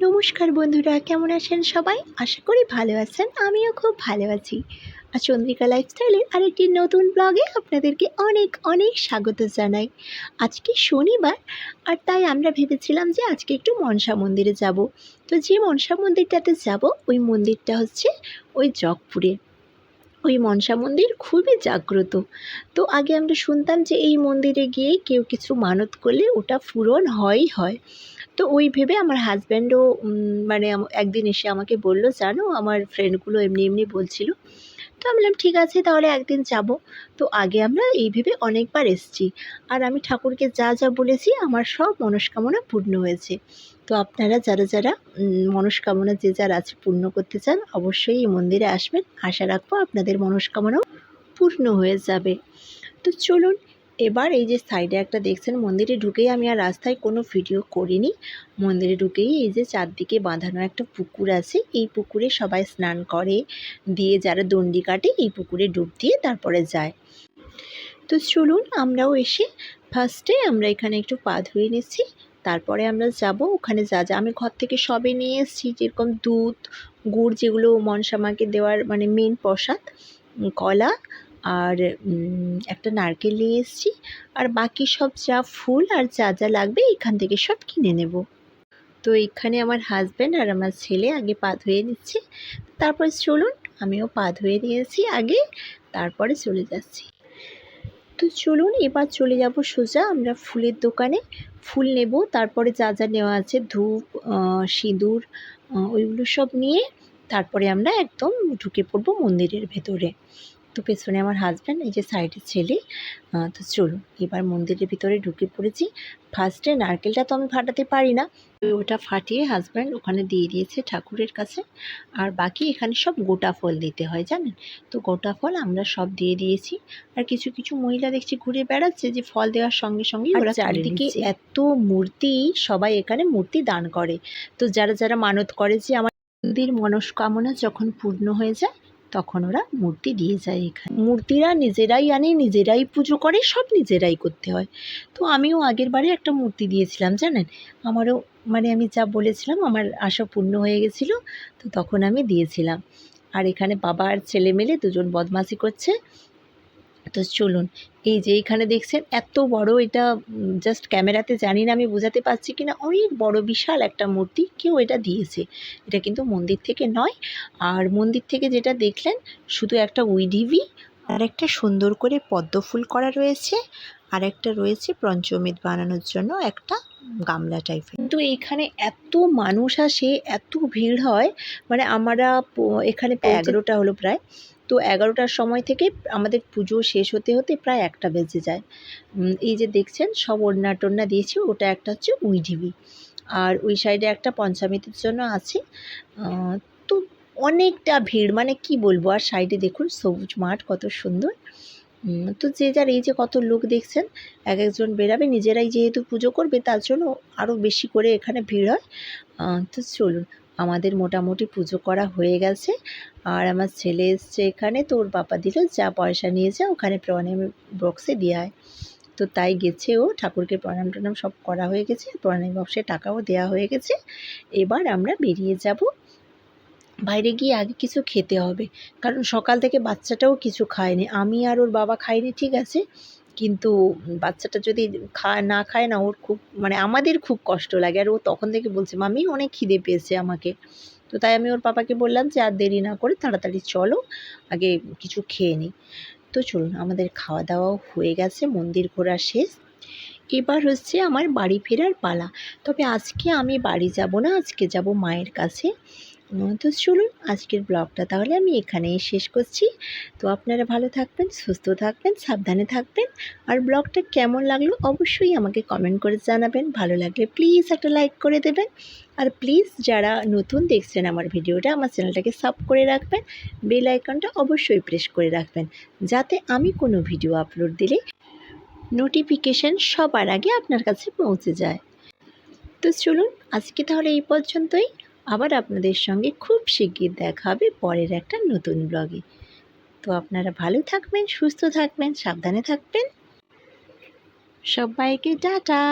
নমস্কার বন্ধুরা, কেমন আছেন সবাই? আশা করি ভালো আছেন, আমিও খুব ভালো আছি। আর চন্দ্রিকা লাইফস্টাইলের আরেকটি নতুন ব্লগে আপনাদেরকে অনেক অনেক স্বাগত জানাই। আজকে শনিবার, আর তাই আমরা ভেবেছিলাম যে আজকে একটু মনসা মন্দিরে যাব। তো যে মনসা মন্দিরটাতে যাব, ওই মন্দিরটা হচ্ছে ওই জগপুরে। ওই মনসা মন্দির খুবই জাগ্রত। তো আগে আমরা শুনতাম যে এই মন্দিরে গিয়ে কেউ কিছু মানত করলে ওটা পূরণ হয়ই হয়। তো ওই ভেবে আমার হাজব্যান্ডও মানে একদিন এসে আমাকে বলল, জানো, আমার ফ্রেন্ডগুলো এমনি এমনি বলছিল তো আমি বললাম, ঠিক আছে, তাহলে একদিন যাব। তো আগে আমরা এই ভেবে অনেকবার এসেছি। আর আমি ঠাকুরকে যা যা বলেছি, আমার সব মনস্কামনা পূর্ণ হয়েছে। তো আপনারা যারা যারা মনস্কামনা যে, যার আছে পূর্ণ করতে চান, অবশ্যই এই মন্দিরে আসবেন। আশা রাখব আপনাদের মনস্কামনাও পূর্ণ হয়ে যাবে। তো চলুন এবার এই যে সাইডে একটা দেখছেন, মন্দিরে ঢুকেই আমি আর রাস্তায় কোনো ভিডিও করিনি। মন্দিরে ঢুকেই এই যে চারদিকে বাঁধানো একটা পুকুর আছে। এই পুকুরে সবাই স্নান করে, দিয়ে যারা দণ্ডি কাটে এই পুকুরে ডুব দিয়ে তারপরে যায়। তো চলুন আমরাও এসে ফার্স্টে আমরা এখানে একটু পা ধুয়ে নিচ্ছি। তারপরে আমরা যাব, ওখানে যা যা আমি ঘর থেকে সবে নিয়ে এসেছি, যেরকম দুধ, গুড় যেগুলো মনসামাকে দেওয়ার মানে মেন প্রসাদ কলা আর একটা নারকেল নিয়ে এসেছি। আর বাকি সব যা ফুল আর যা যা লাগবে এখান থেকে সব কিনে নেব। তো এখানে আমার হাজব্যান্ড আর আমার ছেলে আগে পা ধুয়ে নিচ্ছে। তারপরে চলুন, আমিও পা ধুয়ে নিয়েছি আগে, তারপরে চলে যাচ্ছি। তো চলুন, এবার চলে যাব সোজা আমরা ফুলের দোকানে। ফুল নেব, তারপরে যা যা নেওয়া আছে, ধূপ সিঁদুর ওইগুলো সব নিয়ে তারপরে আমরা একদম ঢুকে পড়ব মন্দিরের ভেতরে। তো পেছনে আমার হাজব্যান্ড এই যে সাইডের ছেলে তো চলুন এবার মন্দিরের ভিতরে ঢুকে পড়েছি। ফার্স্টে নারকেলটা তো আমি ফাটাতে পারি না। তো ওটা ফাটিয়ে হাজব্যান্ড ওখানে দিয়ে দিয়েছে ঠাকুরের কাছে। আর বাকি এখানে সব গোটা ফল দিতে হয় জানেন? তো গোটা ফল আমরা সব দিয়ে দিয়েছি। আর কিছু কিছু মহিলা দেখছি ঘুরে বেড়াচ্ছে যে ফল দেওয়ার সঙ্গে সঙ্গে ওরা চারিদিকে এত মূর্তি সবাই এখানে মূর্তি দান করে। তো যারা যারা মানত করে যে আমাদের মনস্কামনা যখন পূর্ণ হয়ে যায় তখন ওরা মূর্তি দিয়ে যায় এখানে। মূর্তিরা নিজেরাই আনে, নিজেরাই পুজো করে, সব নিজেরাই করতে হয়। তো আমিও আগের বারে একটা মূর্তি দিয়েছিলাম, জানেন? আমারও মানে আমি যা বলেছিলাম, আমার আশা পূর্ণ হয়ে গেছিল, তো তখন আমি দিয়েছিলাম। আর এখানে বাবা আর ছেলে মিলে দুজন বদমাশি করছে। তো চলুন এই যে এখানে দেখছেন এত বড় এটা জাস্ট ক্যামেরাতে জানি না আমি বোঝাতে পারছি কি না অনেক বড় বিশাল একটা মূর্তি কেউ এটা দিয়েছে। এটা কিন্তু মন্দির থেকে নয় আর মন্দির থেকে যেটা দেখলেন শুধু একটা উইডিভি আর একটা সুন্দর করে পদ্ম ফুল করা রয়েছে আর একটা রয়েছে পঞ্চমেদ বানানোর জন্য একটা গামলা টাইপের কিন্তু এখানে এত মানুষ আসে এত ভিড় হয় মানে আমরা এখানে এগারোটা হলো প্রায় তো এগারোটার সময় থেকে আমাদের পুজো শেষ হতে হতে প্রায় একটা বেজে যায়। এই যে দেখছেন, সব ওড়না টোড়না দিয়েছি, ওটা একটা হচ্ছে উইডিবি আর ওই সাইডে একটা পঞ্চামৃতের জন্য আছে। তো অনেকটা ভিড় মানে কি বলব, আর সাইডে দেখুন, সবুজ মাঠ, কত সুন্দর। তো যে যার এই যে কত লোক দেখছেন, এক একজন বেরাবে, নিজেরাই যেহেতু পুজো করবে, তার জন্য আরও বেশি করে এখানে ভিড় হয়। তো চলুন আমাদের মোটামুটি পুজো করা হয়ে গেছে। আর আমার ছেলে এসছে এখানে, তো ওর বাবা দিল যা পয়সা নিয়ে যা, ওখানে প্রণাম বক্সে দেওয়া তো তাই গেছে ও, ঠাকুরকে প্রণাম টনাম সব করা হয়ে গেছে, প্রণাম বক্সে টাকাও দেওয়া হয়ে গেছে। এবার আমরা বেরিয়ে যাব। বাইরে গিয়ে আগে কিছু খেতে হবে, কারণ সকাল থেকে বাচ্চাটাও কিছু খায়নি। আমি আর ওর বাবা খাইনি, ঠিক আছে? কিন্তু বাচ্চাটা যদি খা না খায় না, ওর খুব মানে আমাদের খুব কষ্ট লাগে। আর ও তখন থেকে বলছে মামি অনেক খিদে পেয়েছে আমাকে। তো তাই আমি ওর পাপাকে বললাম যে, আর দেরি না করে তাড়াতাড়ি চলো, আগে কিছু খেয়ে নিই। তো চলুন, আমাদের খাওয়া দাওয়াও হয়ে গেছে, মন্দির ঘোরা শেষ। এবার হচ্ছে আমার বাড়ি ফেরার পালা। তবে আজকে আমি বাড়ি যাব না, আজকে যাব মায়ের কাছে। তো চলুন আজকের ব্লগটা তাহলে আমি এখানেই শেষ করছি। তো আপনারা ভালো থাকবেন, সুস্থ থাকবেন, সাবধানে থাকবেন। আর ব্লগটা কেমন লাগল অবশ্যই আমাকে কমেন্ট করে জানাবেন। ভালো লাগলে প্লিজ একটা লাইক করে দেবেন। আর প্লিজ যারা নতুন দেখছেন আমার ভিডিওটা, আমার চ্যানেলটাকে সাব করে রাখবেন। বেল আইকনটা অবশ্যই প্রেস করে রাখবেন। যাতে আমি কোনো ভিডিও আপলোড দিলে নোটিফিকেশান সবার আগে আপনার কাছে পৌঁছে যায়। তো চলুন আজকে তাহলে এই পর্যন্তই। আবার আপনাদের সঙ্গে খুব শিগগির দেখা হবে পরের একটা নতুন ব্লগে তো আপনারা ভালো থাকবেন, সুস্থ থাকবেন, সাবধানে থাকবেন। সবাইকে টাটা।